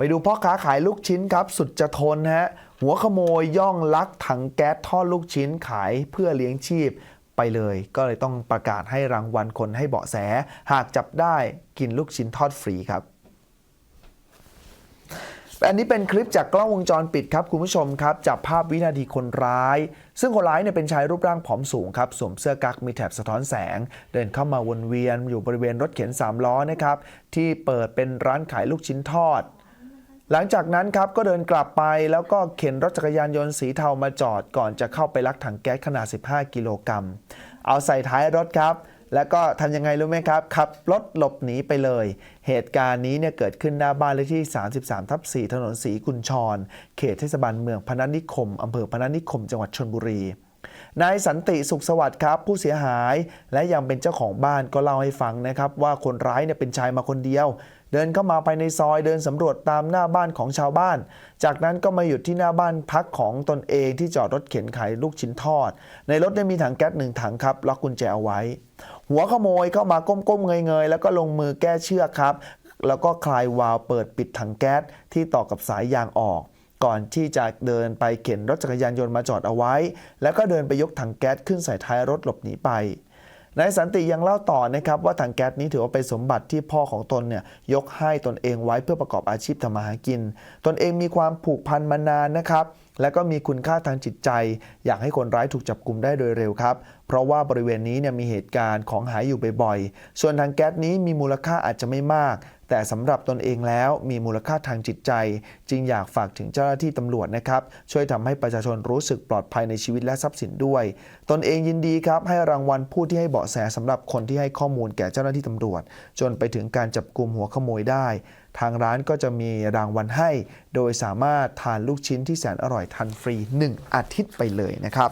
ไปดูพ่อค้าขายลูกชิ้นครับ สุดจะทนฮะหัวขโมยย่องลักถังแก๊สทอดลูกชิ้นขายเพื่อเลี้ยงชีพไปเลย ก็เลยต้องประกาศให้รางวัลคนให้เบาะแส หากจับได้กินลูกชิ้นทอดฟรีครับอันนี้เป็นคลิปจากกล้องวงจรปิดครับคุณผู้ชมครับจับภาพวินาทีคนร้าย ซึ่งคนร้ายเนี่ยเป็นชายรูปร่างผอมสูงครับสวมเสื้อกั๊กมีแถบสะท้อนแสง เดินเข้ามาวนเวียนอยู่บริเวณรถเข็น 3 ล้อนะครับที่เปิดเป็นร้านขายลูกชิ้นทอด หลังจากนั้นครับก็เดินกลับไปแล้วก็เข็นรถจักรยานยนต์สีเทามาจอดก่อนจะเข้าไปลักถังแก๊สขนาด 15 กิโลกรัม เอาใส่ท้ายรถครับ แล้วก็ทำยังไงรู้ไหมครับ ขับรถหลบหนีไปเลย เหตุการณ์นี้เนี่ยเกิดขึ้นหน้าบ้านเลขที่ 33 ทับ 4 ถนนสีกุญชร เขตเทศบาลเมืองพนัสนิคมอำเภอพนัสนิคม จังหวัดชนบุรี นายสันติสุขสวัสดิ์ครับ ผู้เสียหายและยังเป็นเจ้าของบ้านก็เล่าให้ฟังนะครับว่าคนร้ายเนี่ยเป็นชายมาคนเดียว เดินเข้ามาภายในซอยเดินสำรวจตามหน้าบ้านของชาวบ้าน จากนั้นก็มาหยุดที่หน้าบ้านพักของตนเองที่จอดรถเข็นขายลูกชิ้นทอด ในรถเนี่ยมีถังแก๊สหนึ่งถังครับล็อกกุญแจเอาไว้ หัวขโมยเข้ามาก้มๆเงยๆแล้วก็ลงมือแก้เชือกครับ แล้วก็คลายวาล์วเปิดปิดถังแก๊สที่ต่อกับสายยางออก ก่อนที่จะเดินไปเข็นรถจักรยานยนต์มาจอดเอาไว้ แล้วก็เดินไปยกถังแก๊สขึ้นใส่ท้ายรถหลบหนีไปนายสันติยังเล่าต่อนะครับว่าถังแก๊สนี้ถือว่าเป็นสมบัติที่พ่อของตนเนี่ยยกให้ตนเองไว้เพื่อประกอบอาชีพทำมาหากิน ตนเองมีความผูกพันมานานนะครับ และก็มีคุณค่าทางจิตใจ อยากให้คนร้ายถูกจับกลุ่มได้โดยเร็วครับ เพราะว่าบริเวณนี้เนี่ยมีเหตุการณ์ของหายอยู่บ่อยๆ ส่วนทางแก๊สนี้มีมูลค่าอาจจะไม่มาก แต่สำหรับตนเองแล้วมีมูลค่าทางจิตใจ จึงอยากฝากถึงเจ้าหน้าที่ตำรวจนะครับ ช่วยทำให้ประชาชนรู้สึกปลอดภัยในชีวิตและทรัพย์สินด้วย ตนเองยินดีครับให้รางวัลผู้ที่ให้เบาะแสสำหรับคนที่ให้ข้อมูลแก่เจ้าหน้าที่ตำรวจ จนไปถึงการจับกลุ่มหัวขโมยได้ ทางร้านก็จะมีรางวัลให้ โดยสามารถทานลูกชิ้นที่แสนอร่อยทันฟรี 1 อาทิตย์ไปเลยนะครับ